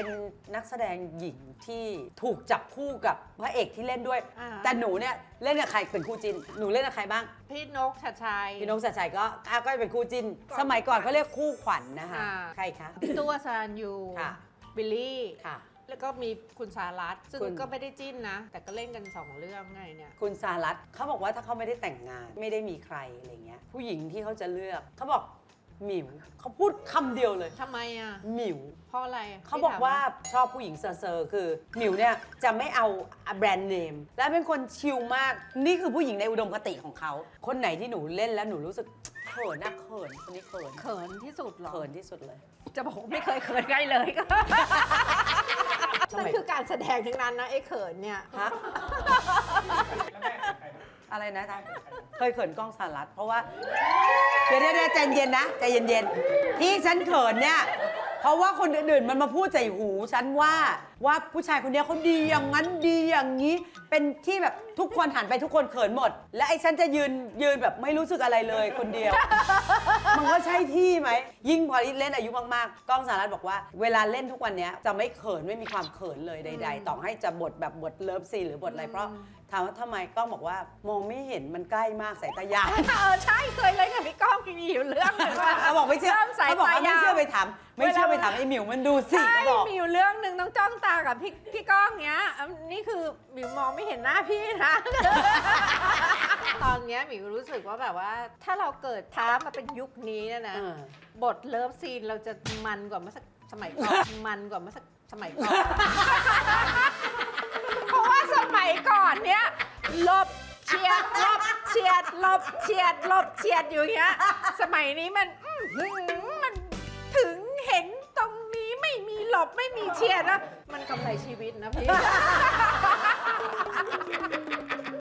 เป็นนักแสดงหญิงที่ถูกจับคู่กับพระเอกที่เล่นด้วย อ่า แต่หนูเนี่ยเล่นกับใครเป็นคู่จินหนูเล่นกับใครบ้าง พี่นกชัดชัย พี่นกสัจชัยก็อะก็เป็นคู่จิน ก่อนสมัยก่อนเขาเรียกคู่ขวัญนะคะ อ่า ใครคะ พี่ตัวสรันยูค่ะ บิลลี่ ค่ะ แล้วก็มีคุณสารัตซึ่งคุณ ก็ไม่ได้จิ้นนะ แต่ก็เล่นกันสองเรื่องไงเนี่ย คุณสารัตน์เขาบอกว่าถ้าเขาไม่ได้แต่งงานไม่ได้มีใครอะไรเงี้ยผู้หญิงที่เขาจะเลือกเขาบอก หมิวเขาพูดคำเดียวเลยทำไมอะ หมิว เพราะอะไรเขาบอกว่าชอบผู้หญิงเซอร์ๆคือหมิวเนี่ยจะไม่เอาแบรนด์เนม และเป็นคนชิลมาก นี่คือผู้หญิงในอุดมคติของเขา คนไหนที่หนูเล่นแล้วหนูรู้สึกเขินนะเขินคนนี้เขินเขินที่สุดเหรอเขินที่สุดเลย จะบอกว่าไม่เคยเขินใครเลยก็ทำไมนั่นคือการแสดงทั้งนั้นนะไอ้เขินเนี่ยฮะ อะไรนะจ๊ะเคยเขินกล้องสารัตเพราะว่า เดี๋ยวเดี๋ยวใจเย็นนะใจเย็นๆที่ฉันเขินเนี่ย เพราะว่าคนอื่นๆมันมาพูดใส่หูฉันว่า ว่าผู้ชายคนเนี้ยเขาดีอย่างนั้นดีอย่างนี้ เป็นที่แบบทุกคนหันไปทุกคนเขินหมด และไอ้ฉันจะยืนยืนแบบไม่รู้สึกอะไรเลยคนเดียว มันก็ใช่ที่ไหม ยิ่งพอเล่นอายุมากๆกล้องสารัตบอกว่าเวลาเล่นทุกวันเนี้ยจะไม่เขินไม่มีความเขินเลยใด ๆ ต่อให้จะบทแบบบทเลิฟซีนหรือบทอะไรเพราะถามว่าทำไมกล้องบอกว่ามองไม่เห็นมันใกล้มากสายตายาว เออใช่เคยเล่นกับพี่ก้องมีอยู่เรื่องหนึงว่า เขาบอกไม่เชื่อริ่สายเขาบอกตาว่าไม่ยาว เชื่อไปถาม ไม่เชื่อไปถามไอ้หมิวมันดูสิใช่เขาบอก มีอยู่เรื่องหนึ่งต้องจ้องตากับพี่พี่ก้องเนี้ยอันนี่คือหมิวมองไม่เห็นหน้าพี่นะ ตอนเนี้ยหมิวรู้สึกว่าแบบว่า ถ้าเราเกิดท้ามาเป็นยุคนี้เนยนะ เออ บทเลิฟซีนเราจะมันกว่าเมื่อสักสมัยก่อน มันกว่าเมื่อสักสมัยก่อน เพราะว่าสมัยก่อนเนี้ยหลบเฉียดหลบเฉียดหลบเฉียดหลบเฉียดอยู่อย่างเงี้ย สมัยนี้มันอื้อหือมันถึง เชียร์นะ มันกำไรชีวิตนะพี่